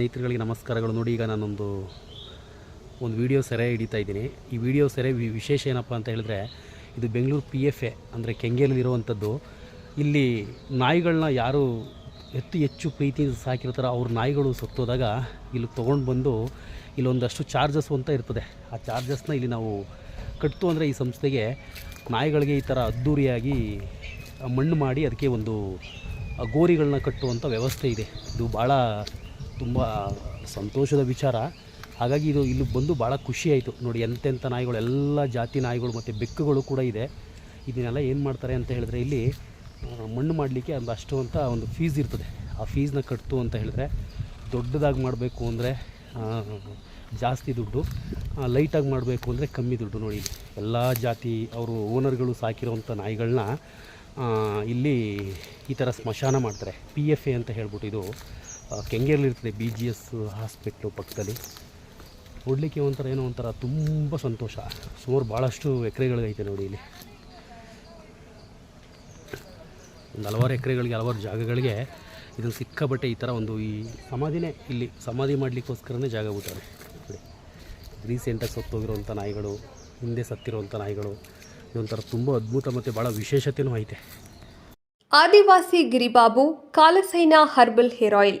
ಸ್ನೇಹಿತರುಗಳಿಗೆ ನಮಸ್ಕಾರಗಳು. ನೋಡಿ, ಈಗ ನಾನೊಂದು, ಒಂದು ವಿಡಿಯೋ ಸೆರೆ ಹಿಡಿತಾ ಇದ್ದೀನಿ. ಈ ವಿಡಿಯೋ ಸೆರೆ ವಿಶೇಷ ಏನಪ್ಪ ಅಂತ ಹೇಳಿದ್ರೆ, ಇದು ಬೆಂಗಳೂರು ಪಿ ಎಫ್ ಎ ಅಂದರೆ ಕೆಂಗೇಲಿರುವಂಥದ್ದು ಇಲ್ಲಿ ನಾಯಿಗಳನ್ನ ಯಾರು ಹೆಚ್ಚು ಹೆಚ್ಚು ಪ್ರೀತಿಯಿಂದ ಸಾಕಿರ್ತಾರೋ ಅವ್ರ ನಾಯಿಗಳು ಸತ್ತೋದಾಗ ಇಲ್ಲಿ ತೊಗೊಂಡು ಬಂದು ಇಲ್ಲೊಂದಷ್ಟು ಚಾರ್ಜಸ್ ಅಂತ ಇರ್ತದೆ. ಆ ಚಾರ್ಜಸ್ನ ಇಲ್ಲಿ ನಾವು ಕಟ್ತು ಅಂದರೆ ಈ ಸಂಸ್ಥೆಗೆ ನಾಯಿಗಳಿಗೆ ಈ ಥರ ಅದ್ಧೂರಿಯಾಗಿ ಮಣ್ಣು ಮಾಡಿ ಅದಕ್ಕೆ ಒಂದು ಗೋರಿಗಳನ್ನ ಕಟ್ಟುವಂಥ ವ್ಯವಸ್ಥೆ ಇದೆ. ಇದು ಭಾಳ ತುಂಬ ಸಂತೋಷದ ವಿಚಾರ. ಹಾಗಾಗಿ ಇದು ಇಲ್ಲಿ ಬಂದು ಭಾಳ ಖುಷಿ ಆಯಿತು. ನೋಡಿ, ಎಂತೆಂಥ ನಾಯಿಗಳು, ಎಲ್ಲ ಜಾತಿ ನಾಯಿಗಳು ಮತ್ತು ಬೆಕ್ಕುಗಳು ಕೂಡ ಇದೆ. ಇದನ್ನೆಲ್ಲ ಏನು ಮಾಡ್ತಾರೆ ಅಂತ ಹೇಳಿದ್ರೆ ಇಲ್ಲಿ ಮಣ್ಣು ಮಾಡಲಿಕ್ಕೆ ಒಂದು ಅಷ್ಟು ಅಂತ ಒಂದು ಫೀಸ್ ಇರ್ತದೆ. ಆ ಫೀಸ್ನ ಕಟ್ತು ಅಂತ ಹೇಳಿದ್ರೆ ದೊಡ್ಡದಾಗಿ ಮಾಡಬೇಕು ಅಂದರೆ ಜಾಸ್ತಿ ದುಡ್ಡು ಲೈಟಾಗಿ ಮಾಡಬೇಕು ಅಂದರೆ ಕಮ್ಮಿ ದುಡ್ಡು. ನೋಡಿ, ಎಲ್ಲ ಜಾತಿ ಅವರು ಓನರ್ಗಳು ಸಾಕಿರೋವಂಥ ನಾಯಿಗಳನ್ನ ಇಲ್ಲಿ ಈ ಥರ ಸ್ಮಶಾನ ಮಾಡ್ತಾರೆ. ಪಿ ಎಫ್ ಎ ಅಂತ ಹೇಳ್ಬಿಟ್ಟು ಇದು ಕೆಂಗೇರಿಲಿರ್ತದೆ ಬಿ ಜಿ ಎಸ್ ಹಾಸ್ಪಿಟ್ಲು ಪಕ್ಕದಲ್ಲಿ. ನೋಡಲಿಕ್ಕೆ ಒಂಥರ ಏನೋ ಒಂಥರ ತುಂಬ ಸಂತೋಷ. ಸುಮಾರು ಭಾಳಷ್ಟು ಎಕರೆಗಳಿಗೈತೆ ನೋಡಿ ಇಲ್ಲಿ. ಒಂದು ಹಲವಾರು ಎಕರೆಗಳಿಗೆ, ಹಲವಾರು ಜಾಗಗಳಿಗೆ ಇದನ್ನು ಸಿಕ್ಕಾಬಟ್ಟೆ ಈ ಥರ ಒಂದು ಈ ಸಮಾಧಿನೇ ಇಲ್ಲಿ. ಸಮಾಧಿ ಮಾಡಲಿಕ್ಕೋಸ್ಕರನೇ ಜಾಗ ಬಿಟ್ಟಾರೆ ನೋಡಿ. ರೀಸೆಂಟಾಗಿ ಸತ್ತೋಗಿರೋವಂಥ ನಾಯಿಗಳು, ಹಿಂದೆ ಸತ್ತಿರೋವಂಥ ನಾಯಿಗಳು, ಇದೊಂಥರ ತುಂಬ ಅದ್ಭುತ ಮತ್ತು ಭಾಳ ವಿಶೇಷತೆಯೂ ಐತೆ. Adivasi Giribabu, Kalasaina herbal hair oil.